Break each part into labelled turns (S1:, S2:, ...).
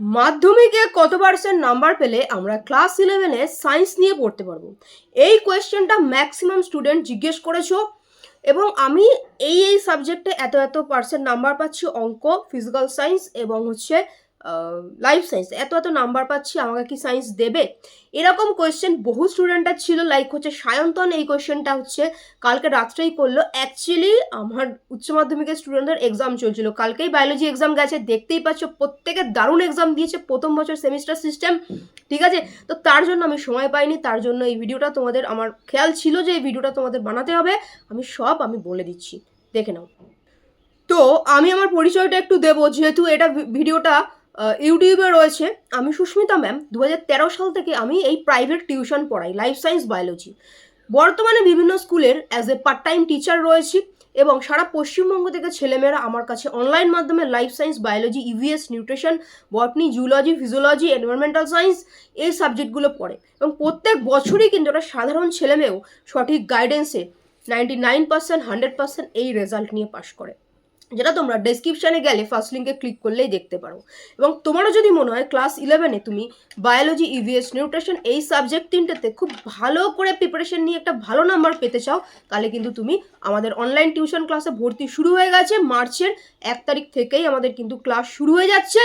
S1: মাধ্যমিকে কত percent number পেলে আমরা ক্লাস ইলেভেনে সায়েন্স নিয়ে পড়তে পারব? এই কোয়েশ্চেনটা ম্যাক্সিমাম স্টুডেন্ট জিজ্ঞেস করেছ এবং আমি এই এই সাবজেক্টে এত এত পার্সেন্ট নাম্বার পাচ্ছি, অঙ্ক ফিজিক্যাল সায়েন্স এবং হচ্ছে লাইফ সায়েন্স এত এত নাম্বার পাচ্ছি, আমাকে কি সায়েন্স দেবে? এরকম কোয়েশ্চেন বহু স্টুডেন্টরা ছিল লাইক হচ্ছে সায়ন্তন, এই কোয়েশ্চেনটা হচ্ছে কালকে রাত্রেই করল। অ্যাকচুয়ালি আমার উচ্চ মাধ্যমিকের স্টুডেন্টদের এক্সাম চলছিল। কালকেই বায়োলজি এক্সাম গেছে, দেখতেই পাচ্ছ, প্রত্যেকে দারুণ এক্সাম দিয়েছে, প্রথম বছর সেমিস্টার সিস্টেম ঠিক আছে? তো তার জন্য আমি সময় পাইনি, তার জন্য এই ভিডিওটা তোমাদের, আমার খেয়াল ছিল যে এই ভিডিওটা তোমাদের বানাতে হবে। আমি সব আমি বলে দিচ্ছি। দেখে নাও। তো আমি আমার পরিচয়টা একটু দেবো, যেহেতু এটা ভিডিওটা ইউটিউবে রয়েছে। আমি সুস্মিতা ম্যাম দু হাজার তেরো সাল থেকে আমি এই প্রাইভেট টিউশন পড়াই লাইফ সায়েন্স বায়োলজি বর্তমানে বিভিন্ন স্কুলের as a part time teacher রয়েছি এবং সারা পশ্চিমবঙ্গ থেকে ছেলেমেয়েরা আমার কাছে অনলাইন মাধ্যমে life science biology EVS nutrition botany zoology physiology environmental science এই সাবজেক্টগুলো পড়ে। এবং প্রত্যেক বছরই কিন্তু একটা সাধারণ ছেলেমেয়েও সঠিক গাইডেন্সে ninety nine percent hundred percent এই রেজাল্ট নিয়ে পাশ করে। যেটা তোমরা ডেসক্রিপশানে গেলে ফার্স্ট লিঙ্কে ক্লিক করলেই দেখতে পারো। এবং তোমারও যদি মনে হয় ক্লাস ইলেভেনে তুমি বায়োলজি ইভিএস নিউট্রিশন এই সাবজেক্ট তিনটেতে খুব ভালো করে প্রিপারেশন নিয়ে একটা ভালো নাম্বার পেতে চাও, তাহলে কিন্তু তুমি আমাদের অনলাইন টিউশন ক্লাসে ভর্তি শুরু হয়ে গেছে। মার্চের এক তারিখ থেকেই আমাদের কিন্তু ক্লাস শুরু হয়ে যাচ্ছে।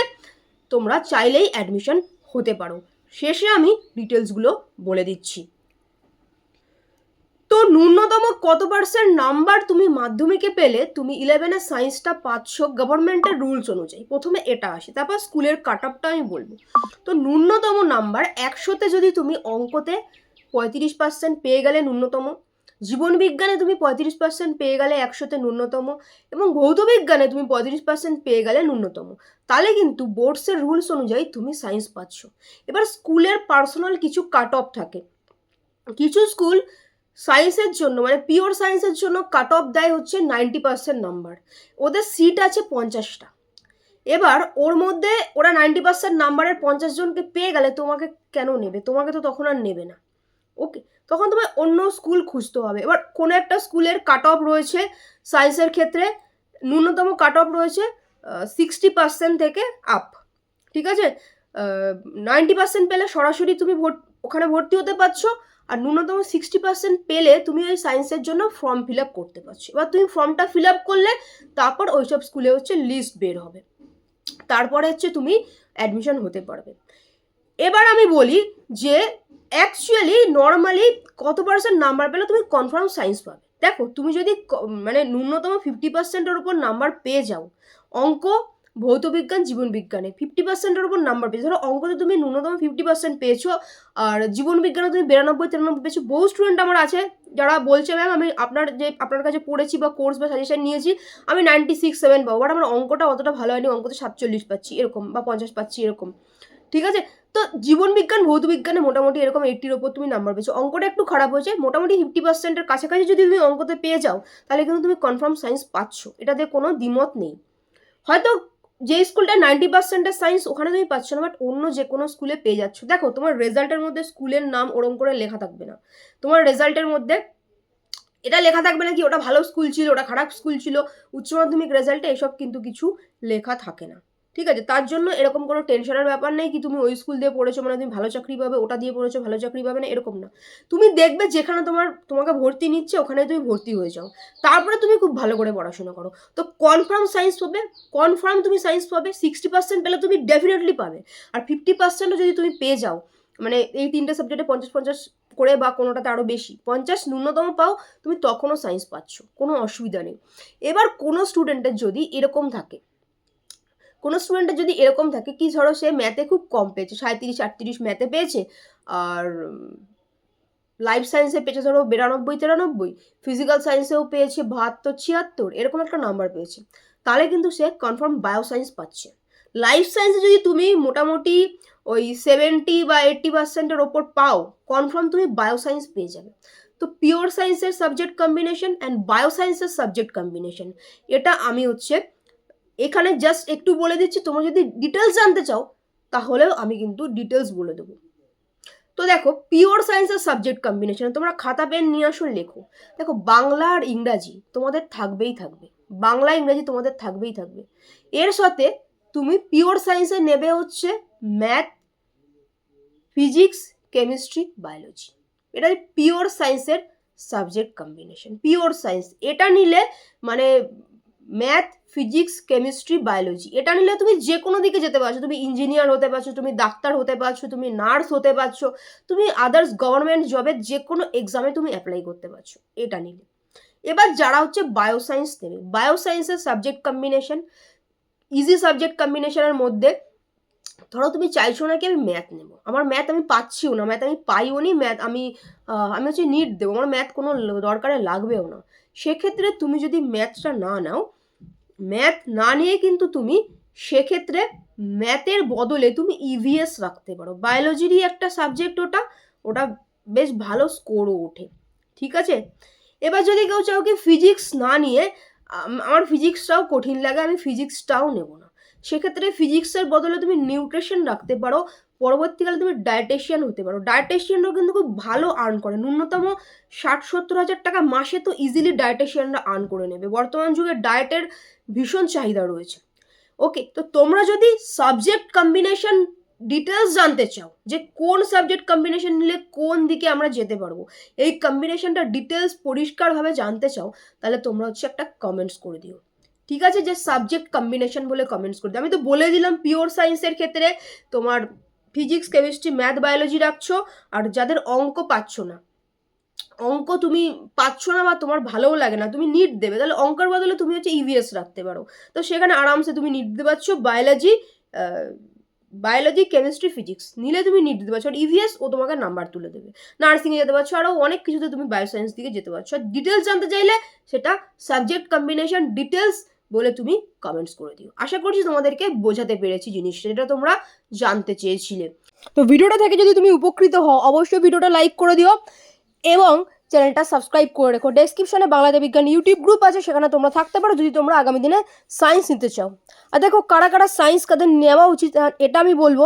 S1: তোমরা চাইলেই অ্যাডমিশন হতে পারো। শেষে আমি ডিটেলসগুলো বলে দিচ্ছি। তো ন্যূনতম কত পার্সেন্ট নাম্বার তুমি মাধ্যমিকে পেলে, তুমি ইলেভেনের সায়েন্সটা পাচ্ছ গভর্নমেন্টের রুলস অনুযায়ী। প্রথমে এটা আসে, তারপর স্কুলের কাট আপটা আমি বলব। তো ন্যূনতম নাম্বার একশোতে যদি তুমি অঙ্কতে পঁয়ত্রিশ পার্সেন্ট পেয়ে গেলে ন্যূনতম, জীবনবিজ্ঞানে তুমি পঁয়ত্রিশ পার্সেন্ট পেয়ে গেলে একশোতে ন্যূনতম, এবং ভৌত বিজ্ঞানে তুমি পঁয়ত্রিশ পার্সেন্ট পেয়ে গেলে ন্যূনতম, তাহলে কিন্তু বোর্ডসের রুলস অনুযায়ী তুমি সায়েন্স পাচ্ছ। এবার স্কুলের পার্সোনাল কিছু কাট অফ থাকে। কিছু স্কুল সায়েন্সের জন্য মানে পিওর সায়েন্সের জন্য কাট অফ দেয় হচ্ছে নাইনটি পার্সেন্ট নাম্বার ওদের সিট আছে পঞ্চাশটা। এবার ওর মধ্যে ওরা নাইনটি পার্সেন্ট নাম্বারের পঞ্চাশ জনকে পেয়ে গেলে তোমাকে কেন নেবে? তোমাকে তো তখন আর নেবে না। ওকে তখন তোমায় অন্য স্কুল খুঁজতে হবে। এবার কোনো একটা স্কুলের কাট অফ রয়েছে সায়েন্সের ক্ষেত্রে, ন্যূনতম কাট অফ রয়েছে সিক্সটি পার্সেন্ট থেকে আপ ঠিক আছে? নাইনটি পার্সেন্ট পেলে সরাসরি তুমি ভোট ওখানে ভর্তি হতে পারছ। আর ন্যূনতম সিক্সটি পার্সেন্ট পেলে তুমি ওই সায়েন্সের জন্য ফর্ম ফিল আপ করতে পারছ। এবার তুমি ফর্মটা ফিল আপ করলে তারপর ওইসব স্কুলে হচ্ছে লিস্ট বের হবে। তারপরে হচ্ছে তুমি অ্যাডমিশন হতে পারবে। এবার আমি বলি যে অ্যাকচুয়ালি নর্মালি কত পার্সেন্ট নাম্বার পেলে তুমি কনফার্ম সায়েন্স পাবে। দেখো, তুমি যদি মানে ন্যূনতম ফিফটি পার্সেন্টের উপর নাম্বার পেয়ে যাও, অঙ্ক ভৌত বিজ্ঞান, জীবন বিজ্ঞানে। ফিফটি পার্সেন্টের উপর নাম্বার পেয়েছ। ধরো, অঙ্কতে তুমি ন্যূনতম ফিফটি পার্সেন্ট পেয়েছ। আর জীবন বিজ্ঞানে তুমি বিরানব্বই, তিরানব্বই পেয়েছ। বহু স্টুডেন্ট আমার আছে, যারা বলছে ম্যাম আমি আপনার যে, আপনার কাছে পড়েছি বা কোর্স বা সাজেশন নিয়েছি, আমি নাইনটি সিক্স সেভেন পাবো। বাট আমার অঙ্কটা অতটা ভালো হয়নি, অঙ্কতে সাতচল্লিশ পাচ্ছি, এরকম বা পঞ্চাশ পাচ্ছি, এরকম। ঠিক আছে? তো জীবন বিজ্ঞান, ভৌত বিজ্ঞানে মোটামুটি এরকম এইটির ওপর তুমি নাম্বার পেয়েছ। অঙ্কটা একটু খারাপ হয়েছে। মোটামুটি ফিফটি পার্সেন্টের কাছাকাছি যদি তুমি অঙ্কতে পেয়ে যাও, তাহলে কিন্তু তুমি কনফার্ম সায়েন্স পাচ্ছ। এটাতে কোনো দ্বিমত নেই। হয়তো যে স্কুলটা নাইনটি পার্সেন্টের সায়েন্স ওখানে তুমি পাচ্ছ না বাট অন্য যে কোনো স্কুলে পেয়ে যাচ্ছ। দেখো, তোমার রেজাল্টের মধ্যে স্কুলের নাম ওরম করে লেখা থাকবে না। তোমার রেজাল্টের মধ্যে এটা লেখা থাকবে না কি, ওটা ভালো স্কুল ছিল, ওটা খারাপ স্কুল ছিল, উচ্চ মাধ্যমিক রেজাল্টে এসব কিন্তু কিছু লেখা থাকে না। ঠিক আছে? তার জন্য এরকম কোনো টেনশনের ব্যাপার নেই কি তুমি ওই স্কুল দিয়ে পড়েছো মানে তুমি ভালো চাকরি পাবে, ওটা দিয়ে পড়েছো, ভালো চাকরি পাবে না, এরকম না। তুমি দেখবে যেখানে তোমার, তোমাকে ভর্তি নিচ্ছে ওখানে তুমি ভর্তি হয়ে যাও। তারপরে তুমি খুব ভালো করে পড়াশোনা করো। তো কনফার্ম সায়েন্স পাবে কনফার্ম তুমি সায়েন্স পাবে সিক্সটি পার্সেন্ট পেলে তুমি ডেফিনেটলি পাবে। আর ফিফটি পার্সেন্টও যদি তুমি পেয়ে যাও মানে এই তিনটে সাবজেক্টে পঞ্চাশ পঞ্চাশ করে বা কোনোটাতে আরও বেশি, পঞ্চাশ ন্যূনতম পাও, তুমি তখনও সায়েন্স পাচ্ছ, কোনো অসুবিধা নেই। এবার কোনো স্টুডেন্টের যদি এরকম থাকে কোনো স্টুডেন্টের যদি এরকম থাকে, কি ধরো সে ম্যাথে খুব কম পেয়েছে সাঁত্রিশ আটত্রিশ ম্যাথে পেয়েছে? আর লাইফ সায়েন্সে পেয়েছে ধরো বিরানব্বই, তিরানব্বই ফিজিক্যাল সায়েন্সেও পেয়েছে বাহাত্তর, ছিয়াত্তর, এরকম একটা নাম্বার পেয়েছে। তাহলে কিন্তু সে কনফার্ম বায়ো সায়েন্স পাচ্ছে লাইফ সায়েন্সে যদি তুমি মোটামুটি ওই সেভেন্টি বা এইট্টি পার্সেন্টের ওপর পাও কনফার্ম তুমি বায়ো সায়েন্স পেয়ে যাবে। তো পিওর সায়েন্সের সাবজেক্ট কম্বিনেশন অ্যান্ড বায়ো সায়েন্সের সাবজেক্ট কম্বিনেশন এটা আমি হচ্ছে এখানে জাস্ট একটু বলে দিচ্ছি, তোমরা যদি ডিটেলস জানতে চাও, তাহলেও আমি কিন্তু ডিটেলস বলে দেবো। তো দেখো পিওর সায়েন্সের সাবজেক্ট কম্বিনেশন তোমরা খাতা পেন নিয়ে আসুন লেখো। দেখো, বাংলা আর ইংরাজি তোমাদের থাকবেই থাকবে। বাংলা, ইংরাজি তোমাদের থাকবেই থাকবে। এর সাথে তুমি পিওর সায়েন্সে নেবে হচ্ছে ম্যাথ ফিজিক্স কেমিস্ট্রি বায়োলজি এটা পিওর সায়েন্সের সাবজেক্ট কম্বিনেশন পিওর সায়েন্স এটা নিলে মানে ম্যাথ, ফিজিক্স, কেমিস্ট্রি, বায়োলজি। এটা নিলে তুমি যে কোনো দিকে যেতে পারছ। তুমি ইঞ্জিনিয়ার হতে পারছ, তুমি ডাক্তার হতে পারছ, তুমি নার্স হতে পারছ, তুমি আদার্স গভর্নমেন্ট জবের যে কোনো এক্সামে তুমি অ্যাপ্লাই করতে পারছ। এটা নিলে। এবার যারা হচ্ছে বায়োসায়েন্স নেবে। বায়োসায়েন্সের সাবজেক্ট কম্বিনেশন ইজি সাবজেক্ট কম্বিনেশনের মধ্যে, ধরো তুমি চাইছো না কি আমি ম্যাথ নেব। আমার ম্যাথ আমি পাচ্ছিও না। ম্যাথ আমি পাইও নি ম্যাথ আমি আমি হচ্ছে নিট দেবো। আমার ম্যাথ কোনো দরকারে লাগবেও না। সেক্ষেত্রে তুমি যদি ম্যাথটা না নাও ম্যাথ না নিয়ে কিন্তু তুমি সেক্ষেত্রে ম্যাথের বদলে তুমি ইভিএস রাখতে পারো। বায়োলজিরই একটা সাবজেক্ট ওটা ওটা বেশ ভালো স্কোরও ওঠে। ঠিক আছে? এবার যদি কেউ চাও কি ফিজিক্স না নিয়ে আমার ফিজিক্সটাও কঠিন লাগে, আমি ফিজিক্সটাও নেব না। সেক্ষেত্রে ফিজিক্সের বদলে তুমি নিউট্রিশন রাখতে পারো পরবর্তীকালে তুমি ডায়েটেশিয়ান হতে পারো। ডায়েটেশিয়ানরাও কিন্তু খুব ভালো আর্ন করে। ন্যূনতম ষাট সত্তর হাজার টাকা মাসে তো ইজিলি ডায়েটেশিয়ানরা আর্ন করে নেবে। বর্তমান যুগে ডায়েটের ভীষণ চাহিদা রয়েছে। ওকে তো তোমরা যদি সাবজেক্ট কম্বিনেশন ডিটেলস জানতে চাও, যে কোন সাবজেক্ট কম্বিনেশন নিলে কোন দিকে আমরা যেতে পারব, এই কম্বিনেশনটা ডিটেলস পরিষ্কারভাবে জানতে চাও, তাহলে তোমরা হচ্ছে একটা কমেন্টস করে দিও। ঠিক আছে? যে সাবজেক্ট কম্বিনেশন বলে কমেন্টস করে দিও। আমি তো বলে দিলাম পিওর সায়েন্সের ক্ষেত্রে তোমার ফিজিক্স, কেমিস্ট্রি, ম্যাথ, বায়োলজি রাখছো আর যাদের অঙ্ক পাচ্ছ না। অঙ্ক তুমি পাচ্ছ না বা তোমার ভালোও লাগে না, তুমি নিট দেবে। তাহলে অঙ্কের বদলে তুমি হচ্ছে ইভিএস রাখতে পারো। তো সেখানে আরামসে তুমি নিট দিতে পারছ, বায়োলজি বায়োলজি, কেমিস্ট্রি, ফিজিক্স নিলে তুমি নিট দিতে পারছ। আর ইভিএস ও তোমাকে নাম্বার তুলে দেবে। নার্সিংয়ে যেতে পারছ, আরও অনেক কিছুতে তুমি বায়োসায়েন্স দিকে যেতে পারছ। আর ডিটেলস জানতে চাইলে সেটা সাবজেক্ট কম্বিনেশন ডিটেলস বলে তুমি কমেন্টস করে দিও। আশা করছি তোমাদেরকে বোঝাতে পেরেছি জিনিসটা, যেটা তোমরা জানতে চেয়েছিলে। তো ভিডিওটা থেকে যদি তুমি উপকৃত হও, অবশ্যই ভিডিওটা লাইক করে দিও এবং চ্যানেলটা সাবস্ক্রাইব করে রেখো। ডেসক্রিপশনে বাংলাদেশ বিজ্ঞান ইউটিউব গ্রুপ আছে, সেখানে তোমরা থাকতে পারো যদি তোমরা আগামী দিনে সায়েন্স নিতে চাও। আর দেখো, কারা কারা সায়েন্স কাদের নেওয়া উচিত, এটা আমি বলব।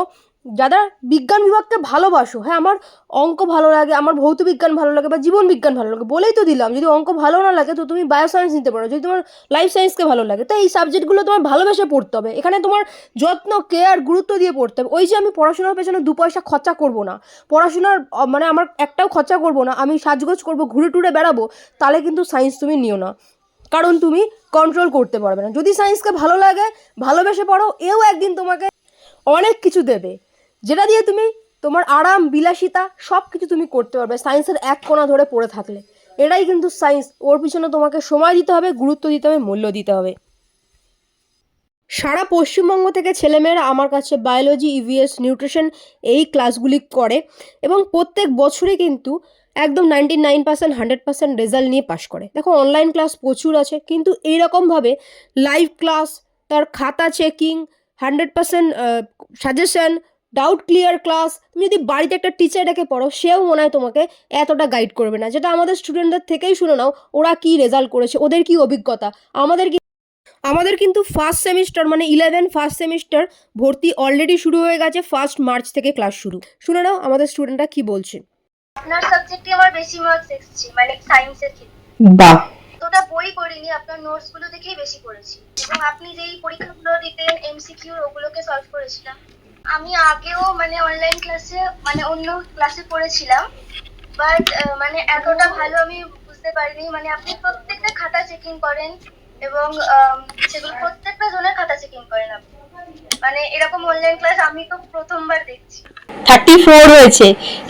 S1: যারা বিজ্ঞান বিভাগকে ভালোবাসো হ্যাঁ আমার অঙ্ক ভালো লাগে, আমার ভৌত বিজ্ঞান ভালো লাগে বা জীবন বিজ্ঞান ভালো লাগে, বলেই তো দিলাম, যদি অঙ্ক ভালো না লাগে তো তুমি বায়োসায়েন্স নিতে পারো, যদি তোমার লাইফ সায়েন্সকে ভালো লাগে, তো এই সাবজেক্টগুলো তোমার ভালোবেসে পড়তে হবে, এখানে তোমার যত্ন কেয়ার গুরুত্ব দিয়ে পড়তে হবে, ওই যে আমি পড়াশোনার পেছনে দু পয়সা খরচা করব না, পড়াশোনার মানে আমার একটাও খরচা করব না, আমি সাজগোজ করব, ঘুরে টুরে বেড়াবো, তাহলে কিন্তু সায়েন্স তুমি নিও না, কারণ তুমি কন্ট্রোল করতে পারবে না, যদি সায়েন্সকে ভালো লাগে, ভালোবেসে পড়ো, এও একদিন তোমাকে অনেক কিছু দেবে। যেটা দিয়ে তুমি তোমার আরাম, বিলাসিতা সব কিছু তুমি করতে পারবে। সায়েন্সের এক কোণা ধরে পড়ে থাকলে। এটাই কিন্তু সায়েন্স ওর পিছনে তোমাকে সময় দিতে হবে, গুরুত্ব দিতে হবে, মূল্য দিতে হবে। সারা পশ্চিমবঙ্গ থেকে ছেলেমেয়েরা আমার কাছে বায়োলজি ইভিএস নিউট্রিশন এই ক্লাসগুলি করে এবং প্রত্যেক বছরে কিন্তু একদম ninety nine percent hundred percent result নিয়ে পাশ করে। দেখো অনলাইন ক্লাস প্রচুর আছে, কিন্তু এইরকমভাবে লাইভ ক্লাস তার খাতা checking hundred percent suggestion doubt clear class তুমি যদি বাড়িতে একটা টিচার ডেকে পড়ো সেও মনে হয় তোমাকে এতটা গাইড করবে না। যেটা আমাদের স্টুডেন্টদের থেকেই শুনে নাও ওরা কি রেজাল্ট করেছে ওদের কি অভিজ্ঞতা। আমাদের কি আমাদের কিন্তু ফার্স্ট সেমিস্টার মানে ইলেভেন ফার্স্ট সেমিস্টার ভর্তি অলরেডি শুরু হয়ে গেছে ফার্স্ট মার্চ থেকে ক্লাস শুরু। শুনে নাও আমাদের স্টুডেন্টরা কি বলছে।
S2: আপনার সাবজেক্টে আমার বেশি মার্কস এসেছে? মানে সায়েন্সের ক্ষেত্রে।
S1: বাহ!
S2: তোটা বই পড়িনি আপনার নোটসগুলো দেখেই বেশি পড়েছি। এবং আপনি যেই পরীক্ষাগুলো দিতেন এমসিকিউ ওগুলোকে সলভ করেছিলাম। আমি আগেও মানে অনলাইন ক্লাসে মানে অন্য ক্লাসে পড়েছিলাম। বাট মানে এতটা ভালো আমি বুঝতে পারিনি। মানে আপনি প্রত্যেকটা খাতা চেকিং করেন এবং সেগুলো প্রত্যেকটা জনের খাতা চেকিং করেন আপনি। মানে এরকম অনলাইন ক্লাস আমি তো প্রথমবার দেখছি।
S1: থার্টি ফোর হয়েছে।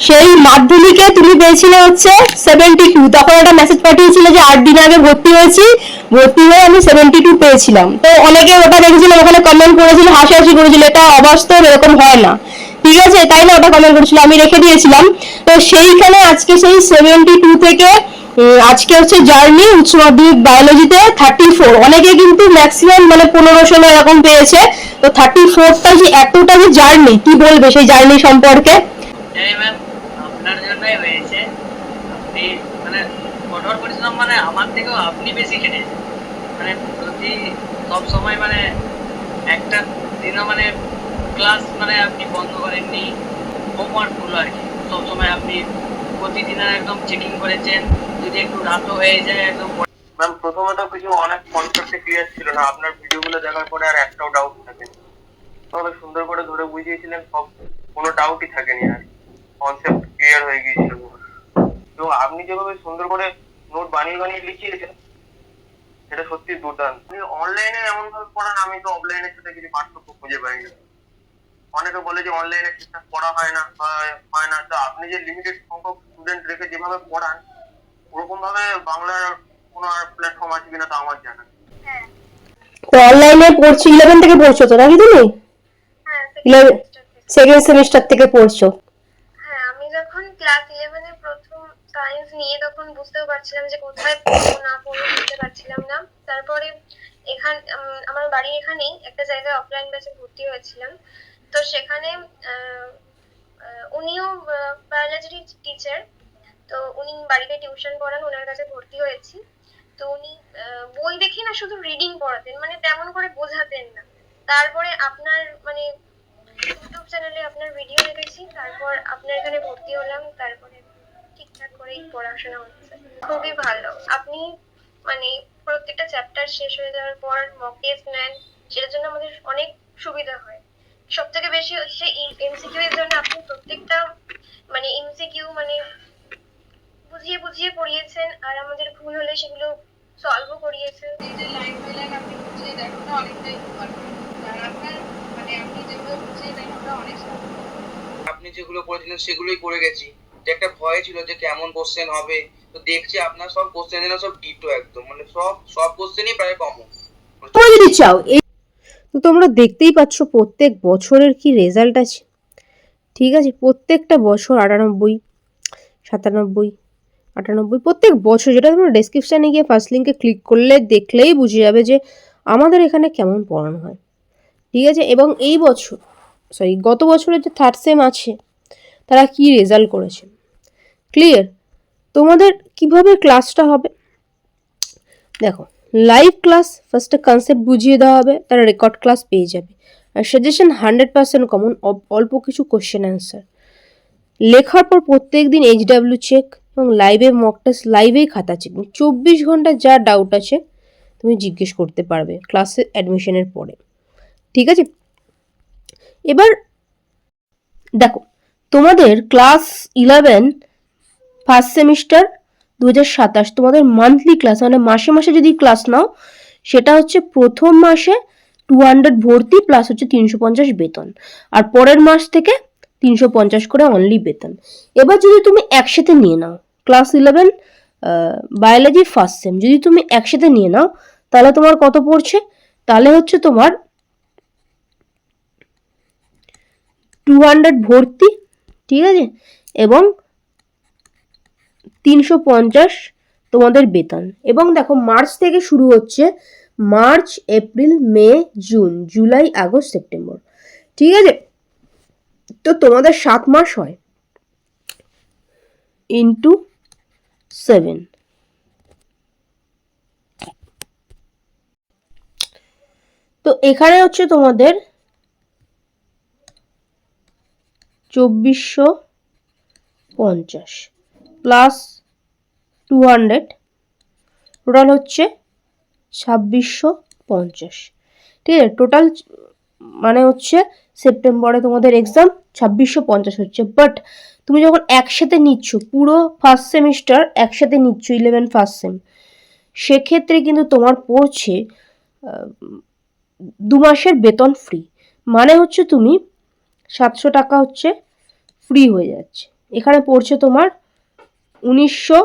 S1: সেই মাধ্যমিকে তুমি পেয়েছিলে হচ্ছে সেভেন্টি টু তখন একটা মেসেজ পাঠিয়েছিলে যে, আট দিন আগে ভর্তি হয়েছি। ভর্তি হয়ে আমি সেভেন্টি টু পেয়েছিলাম। তো অনেকে ওটা দেখেছিল, ওখানে কমেন্ট করেছিল, হাসাহাসি করেছিল। এটা অবাস্তব, এরকম হয় না। ঠিক আছে? তাই না? ওটা কমেন্ট করেছিল। আমি রেখে দিয়েছিলাম। তো সেইখানে আজকে সেই সেভেন্টি টু থেকে আজকে হচ্ছে জার্নি, উচ্চ মাধ্যমিক বায়োলজিতে থার্টি ফোর অনেকে কিন্তু ম্যাক্সিমাম মানে পনেরো ষোলো এরকম পেয়েছে। তো থার্টি ফোরটা যে এতটা যে জার্নি? কি বলবে সেই জার্নি সম্পর্কে?
S3: মানে মানে মানে আপনি বন্ধ করেননি। হোমওয়ার্কগুলো আর কি। সবসময় আপনি প্রতিদিনের একদম চেকিং করেছেন যদি একটু রাতও হয়ে যায় একদম
S4: ম্যাম প্রথমত কিছু অনেক কনসেপ্টে ক্লিয়ার ছিল না। আপনার ভিডিওগুলো দেখার পরে আর একটাও ডাউট থাকে। তবে সুন্দর করে ধরে বুঝিয়েছিলেন, সব কোনো ডাউটই থাকেনি আর। কনসেপ্ট ক্লিয়ার হয়ে গিয়েছিল। এবং আপনি যেভাবে সুন্দর করে নোট বানিয়ে বানিয়ে লিখিয়েছেন, সেটা সত্যি দুর্দান্ত। অনলাইনে এমন ভাবে পড়ান, আমি তো অফলাইনের সাথে কিছু পার্থক্য খুঁজে পাইনি। অনেকে বলে যে অনলাইনে ঠিকঠাক পড়া হয় না হয় না। তো আপনি যে লিমিটেড সংখ্যক স্টুডেন্ট রেখে যেভাবে পড়ান ওরকম ভাবে বাংলার কোনো আর প্ল্যাটফর্ম আছে কিনা তা আমার জানা
S5: হ্যাঁ।
S1: তো অনলাইনে পড়ছো ইলেভেন থেকে পড়ছো তো নাকি তুমি?
S5: হ্যাঁ।
S1: সেকেন্ড সেমিস্টার থেকে। পড়ছো।
S5: হ্যাঁ আমি যখন ক্লাস ইলেভেনে প্রথম সায়েন্স নিয়ে তখন বুঝতেও পারছিলাম যে কোথায় পড়ব না পড়ব বুঝতে পারছিলাম না। তারপরে এখান আমার বাড়ি এখানেই একটা জায়গায় অফলাইন ব্যাচে ভর্তি হয়েছিলাম। তো সেখানে উনিও বায়োলজির টিচার তো উনি বাড়িতে টিউশন পড়ান ওনার কাছে ভর্তি হয়েছি। তো উনি বই দেখে না শুধু রিডিং পড়াতেন মানে তেমন করে বোঝাতেন না। তারপরে আপনার মানে ইউটিউব চ্যানেলে আপনার ভিডিও দেখেছি, তারপর আপনার এখানে ভর্তি হলাম, তারপরে ঠিকঠাক করেই পড়াশোনা হচ্ছে। খুবই ভালো। আপনি মানে প্রত্যেকটা চ্যাপ্টার শেষ হয়ে যাওয়ার পর মক টেস্ট নেন, সেটার জন্য আমাদের অনেক সুবিধা হয়। সব থেকে বেশি হচ্ছে এমসিকিউ এর জন্য আপনি প্রত্যেকটা মানে এমসিকিউ মানে বুঝিয়ে বুঝিয়ে পড়িয়েছেন আর আমাদের ভুল হলে সেগুলো সলভও করিয়েছেন।
S6: এই যে লাইন বাই লাইন আপনি বুঝিয়ে দেন ওটা অনেকটাই উপকার করে। আর আপনার মানে আপনি যেগুলো বুঝিয়ে দেন ওটা অনেক।
S7: আপনি যেগুলো করেছিলেন সেগুলোই করে গেছি। যে একটা ভয় ছিল যে কেমন কোশ্চেন হবে তো দেখছি আপনার সব কোশ্চেন যেন সব ডিটো একদম। মানে সব সব কোশ্চেনই প্রায় কমন
S1: তোমরা যদি চাও তো তোমরা দেখতেই পাচ্ছ প্রত্যেক বছরের কি রেজাল্ট আছে। ঠিক আছে, প্রত্যেকটা বছর আটানব্বই, সাতানব্বই, আটানব্বই, প্রত্যেক বছর যেটা তোমরা ডেসক্রিপশানে গিয়ে ফার্স্ট লিঙ্কে ক্লিক করলে দেখলেই বুঝে যাবে যে আমাদের এখানে কেমন পড়ানো হয়। ঠিক আছে, এবং এই বছর সরি গত বছরের যে থার্ড সেম আছে, তারা কি রেজাল্ট করেছে? ক্লিয়ার তোমাদের কীভাবে ক্লাসটা হবে? দেখো লাইভ ক্লাস ফার্স্টে কনসেপ্ট বুঝিয়ে দেওয়া হবে, তারা রেকর্ড ক্লাস পেয়ে যাবে। আর সাজেশন হান্ড্রেড পার্সেন্ট কমন অল্প কিছু কোশ্চেন অ্যান্সার লেখার পর প্রত্যেক দিন এইচ ডাব্লিউ চেক এবং লাইভে মক টেস্ট লাইভেই খাতা চেক চব্বিশ ঘণ্টা যা ডাউট আছে, তুমি জিজ্ঞেস করতে পারবে ক্লাসে অ্যাডমিশনের পরে। ঠিক আছে? এবার দেখো, তোমাদের ক্লাস ইলেভেন ফার্স্ট সেমিস্টার দু হাজার সাতাশ, তোমাদের মান্থলি ক্লাস মানে মাসে মাসে যদি ক্লাস নাও, সেটা হচ্ছে প্রথম মাসে টু হান্ড্রেড ভর্তি প্লাস হচ্ছে তিনশো পঞ্চাশ বেতন। আর পরের মাস থেকে তিনশো পঞ্চাশ করে অনলি বেতন। এবার যদি তুমি একসাথে নিয়ে নাও class eleven biology first sem যদি তুমি একসাথে নিয়ে নাও, তাহলে তোমার কত পড়ছে? তাহলে হচ্ছে তোমার টু হান্ড্রেড ভর্তি, ঠিক আছে? এবং তিনশো পঞ্চাশ তোমাদের বেতন। এবং দেখো, মার্চ থেকে শুরু হচ্ছে March, April, May, June, July, August, September. ঠিক আছে? তো তোমাদের সাত মাস হয় ইন্টু সেভেন তো এখানে হচ্ছে তোমাদের চব্বিশশো পঞ্চাশ। প্লাস টু হান্ড্রেড টোটাল হচ্ছে ছাব্বিশশো পঞ্চাশ। ঠিক আছে? টোটাল মানে হচ্ছে সেপ্টেম্বরে তোমাদের এক্সাম ছাব্বিশশো পঞ্চাশ হচ্ছে। বাট তুমি যখন একসাথে নিচ্ছ, পুরো ফার্স্ট সেমিস্টার একসাথে নিচ্ছ ইলেভেন ফার্স্ট সেম সেক্ষেত্রে কিন্তু তোমার পড়ছে দু মাসের বেতন ফ্রি মানে হচ্ছে তুমি সাতশো টাকা হচ্ছে ফ্রি হয়ে যাচ্ছে। এখানে পড়ছে তোমার উনিশশো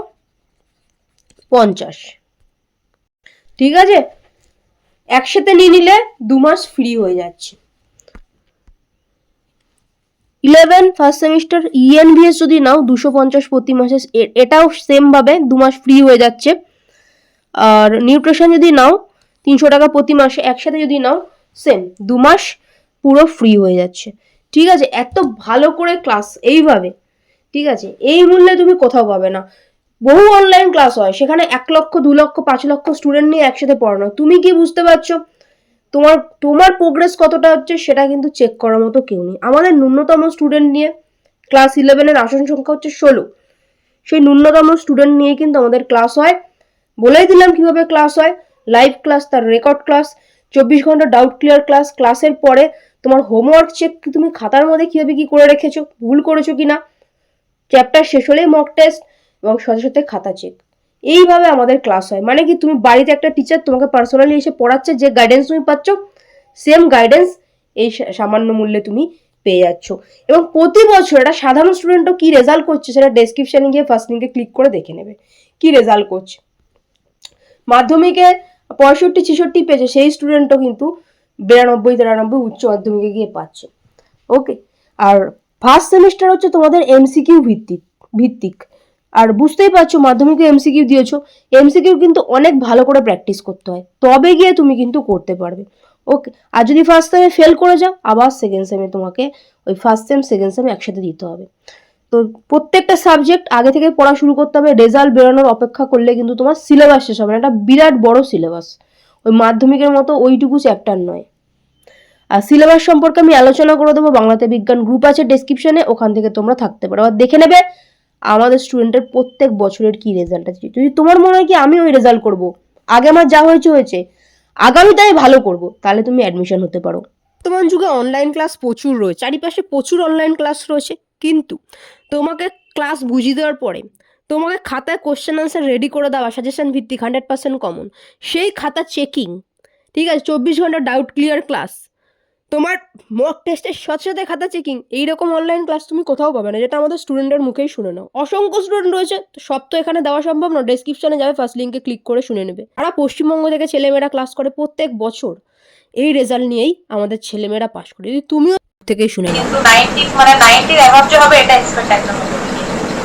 S1: পঞ্চাশ। ঠিক আছে? একসাথে নিয়ে নিলে দু মাস ফ্রি হয়ে যাচ্ছে। ইলেভেন ফার্স্ট সেমিস্টার ইএনভিএস যদি নাও, দুশো পঞ্চাশ প্রতি মাসে এটাও সেমভাবে দু মাস ফ্রি হয়ে যাচ্ছে। আর নিউট্রিশন যদি নাও, তিনশো টাকা প্রতি মাসে একসাথে যদি নাও সেম দু মাস পুরো ফ্রি হয়ে যাচ্ছে। ঠিক আছে? এত ভালো করে ক্লাস এইভাবে, ঠিক আছে? এই মূল্যে তুমি কোথাও পাবে না। বহু অনলাইন ক্লাস হয়, সেখানে এক লক্ষ, দু লক্ষ, পাঁচ লক্ষ স্টুডেন্ট নিয়ে একসাথে পড়ানো। তুমি কি বুঝতে পারছ? তোমার তোমার প্রোগ্রেস কতটা হচ্ছে সেটা কিন্তু চেক করার মতো কেউ নেই। আমাদের ন্যূনতম স্টুডেন্ট নিয়ে ক্লাস ইলেভেনের আসন সংখ্যা হচ্ছে ষোলো। সেই ন্যূনতম স্টুডেন্ট নিয়ে কিন্তু আমাদের ক্লাস হয়। বলেই দিলাম কীভাবে ক্লাস হয়। লাইভ ক্লাস তার রেকর্ড ক্লাস চব্বিশ ঘণ্টা ডাউট ক্লিয়ার ক্লাস ক্লাসের পরে তোমার হোমওয়ার্ক চেক তুমি খাতার মধ্যে কীভাবে কী করে রেখেছো? ভুল করেছ কি না চ্যাপ্টার শেষ হলেই মক টেস্ট এবং সাথে সাথে খাতা চেক। এইভাবে আমাদের ক্লাস হয়। মানে কি তুমি বাড়িতে একটা টিচার তোমাকে পার্সোনালি এসে পড়াচ্ছে, যে গাইডেন্স তুমি পাচ্ছ সেম গাইডেন্স এই সামান্য মূল্যে তুমি পেয়ে যাচ্ছ। এবং প্রতি বছর একটা সাধারণ স্টুডেন্টও কী রেজাল্ট করছে সেটা ডেসক্রিপশানে গিয়ে ফার্স্ট লিঙ্কে ক্লিক করে দেখে নেবে। কি রেজাল্ট করছে? মাধ্যমিকে পঁয়ষট্টি, ছেষট্টি পেয়েছে, সেই স্টুডেন্টও কিন্তু বিরানব্বই, তিরানব্বই উচ্চ মাধ্যমিকে গিয়ে পাচ্ছে। ওকে আর ফার্স্ট সেমিস্টার হচ্ছে তোমাদের এমসিকিউ ভিত্তিক ভিত্তিক। আর বুঝতেই পারছ, মাধ্যমিকে এমসিকিউ দিয়েছ। এমসিকিউ কিন্তু অনেক ভালো করে প্র্যাকটিস করতে হয়। তবে গিয়ে তুমি কিন্তু করতে পারবে। ওকে আর যদি ফার্স্ট সেমে ফেল করে যাও, আবার সেকেন্ড সেমে তোমাকে ওই ফার্স্ট সেম সেকেন্ড সেম একসাথে দিতে হবে। তো প্রত্যেকটা সাবজেক্ট আগে থেকে পড়া শুরু করতে হবে রেজাল্ট বেরোনোর অপেক্ষা করলে কিন্তু তোমার সিলেবাস শেষ হবে না। একটা বিরাট বড় সিলেবাস ওই মাধ্যমিকের মতো ওইটুকু চ্যাপ্টার নয়। আর সিলেবাস সম্পর্কে আমি আলোচনা করে দেবো। বাংলাতে বিজ্ঞান গ্রুপ আছে ডেসক্রিপশনে ওখান থেকে তোমরা থাকতে পারো। আর দেখে নেবে আমাদের স্টুডেন্টের প্রত্যেক বছরের কি রেজাল্ট আছে? যদি তোমার মনে হয় কি আমি ওই রেজাল্ট করব, আগে আমার যা হয়েছে হয়েছে আগামীতে আমি ভালো করব, তাহলে তুমি অ্যাডমিশন হতে পারো। বর্তমান যুগে অনলাইন ক্লাস প্রচুর রয়েছে, চারিপাশে প্রচুর অনলাইন ক্লাস রয়েছে, কিন্তু তোমাকে ক্লাস বুঝিয়ে দেওয়ার পরে, তোমাকে খাতায় কোশ্চেন আনসার রেডি করে দেওয়া সাজেশন ভিত্তিক হান্ড্রেড পার্সেন্ট কমন সেই খাতা চেকিং ঠিক আছে, চব্বিশ ঘণ্টা ডাউট ক্লিয়ার ক্লাস তোমার মক টেস্টের সাথে সাথে খাতা চেকিং এইরকম অনলাইন ক্লাস তুমি কোথাও পাবে না, যেটা আমাদের স্টুডেন্টের মুখেই শুনে নাও। অসংখ্য স্টুডেন্ট রয়েছে, তো সব তো এখানে দেওয়া সম্ভব না ডেসক্রিপশনে যাবে ফার্স্ট লিঙ্কে ক্লিক করে শুনে নেবে। তারা পশ্চিমবঙ্গ থেকে ছেলেমেয়েরা ক্লাস করে প্রত্যেক বছর, এই রেজাল্ট নিয়েই আমাদের ছেলেমেয়েরা পাশ করে। যদি তুমিও থেকেই শুনে
S8: কিন্তু নাইনটি মানে নাইনটির হবে, এটা এক্সপেক্ট একদম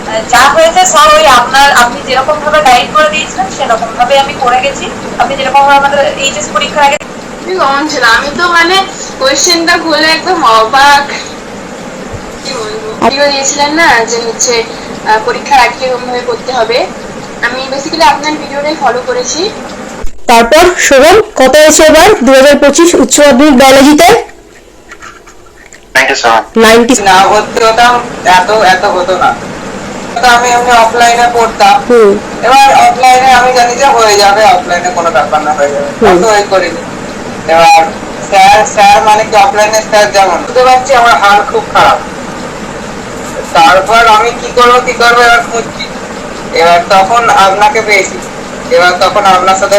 S8: মানে যা হয়েছে সব ওই আপনার, আপনি যেরকম ভাবে গাইড করে দিয়েছিলেন সেরকম ভাবে আমি করে গেছি। আপনি যেরকম ভাবে আমাদের এইচএস পরীক্ষার আগে
S9: খুবই কমন ছিল? আমি তো মানে কোয়েশ্চেনটা খুলে একদম অবাক। কি বলব? ভিডিও দিয়েছিলেন না যে হচ্ছে পরীক্ষার আগে ভাবে করতে হবে? আমি বেসিক্যালি আপনার ভিডিওটাই ফলো করেছি।
S1: তারপর শোভন কত হয়েছে এবার দু হাজার পঁচিশ উচ্চ মাধ্যমিক বায়োলজিতে
S10: না ভর্তি হতাম এত এত হতো না। আমি এমনি অফলাইনে পড়তাম। এবার অফলাইনে আমি জানি যে হয়ে যাবে অফলাইনে কোনো ব্যাপার না হয়ে যাবে। করিনি। এবার স্যার স্যার মানে কি অফলাইনে স্যার যেমন? বুঝতে পারছি আমার হাল খুব খারাপ। তারপর আমি কি করব কি করব এবার খুঁজছি। এবার তখন আপনাকে পেয়েছি। এবার তখন আপনার সাথে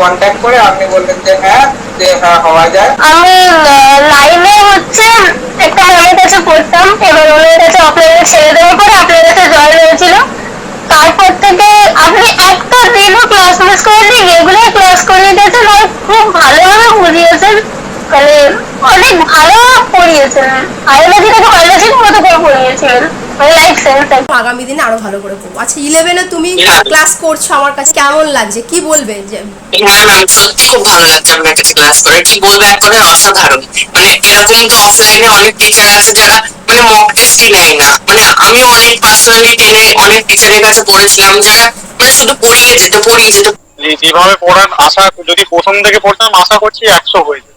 S10: কন্ট্যাক্ট করে আপনি বললেন যে হ্যাঁ যে হ্যাঁ হওয়া যায়।
S2: আমি লাইভে হচ্ছে একটা ম্যামের কাছে পড়তাম এবার ওনার কাছে অফলাইনে ছেড়ে দেওয়ার পরে আপনার কাছে জয়েন হয়েছিল। তারপর থেকে আপনি একটা দিনও ক্লাস মিস করেননি রেগুলার ক্লাস করে দিয়েছেন আর খুব ভালোভাবে বুঝিয়েছেন মানে অনেক ভালো পড়িয়েছেন। বায়োলজির মতো করে পড়িয়েছিলেন মানে
S1: আগামী দিনে আরও ভালো করে পড়ব। আচ্ছা ইলেভেনে তুমি ক্লাস করছ আমার কাছে কেমন লাগছে? কি বলবে? যে
S11: সত্যি খুব ভালো লাগছে আপনার কাছে ক্লাস করে। কি বলব এক কথায় অসাধারণ। মানে এরকম তো অফলাইনে অনেক টিচার আছে যারা মানে মক টেস্টই নেয় না। মানে আমিও অনেক পার্সোনালি টেনে অনেক টিচারের কাছে পড়েছিলাম যারা মানে শুধু পড়িয়ে যেত পড়িয়ে যেত
S12: যেভাবে পড়ান আশা যদি প্রথম থেকে পড়তাম আশা করছি একশো হয়ে যেত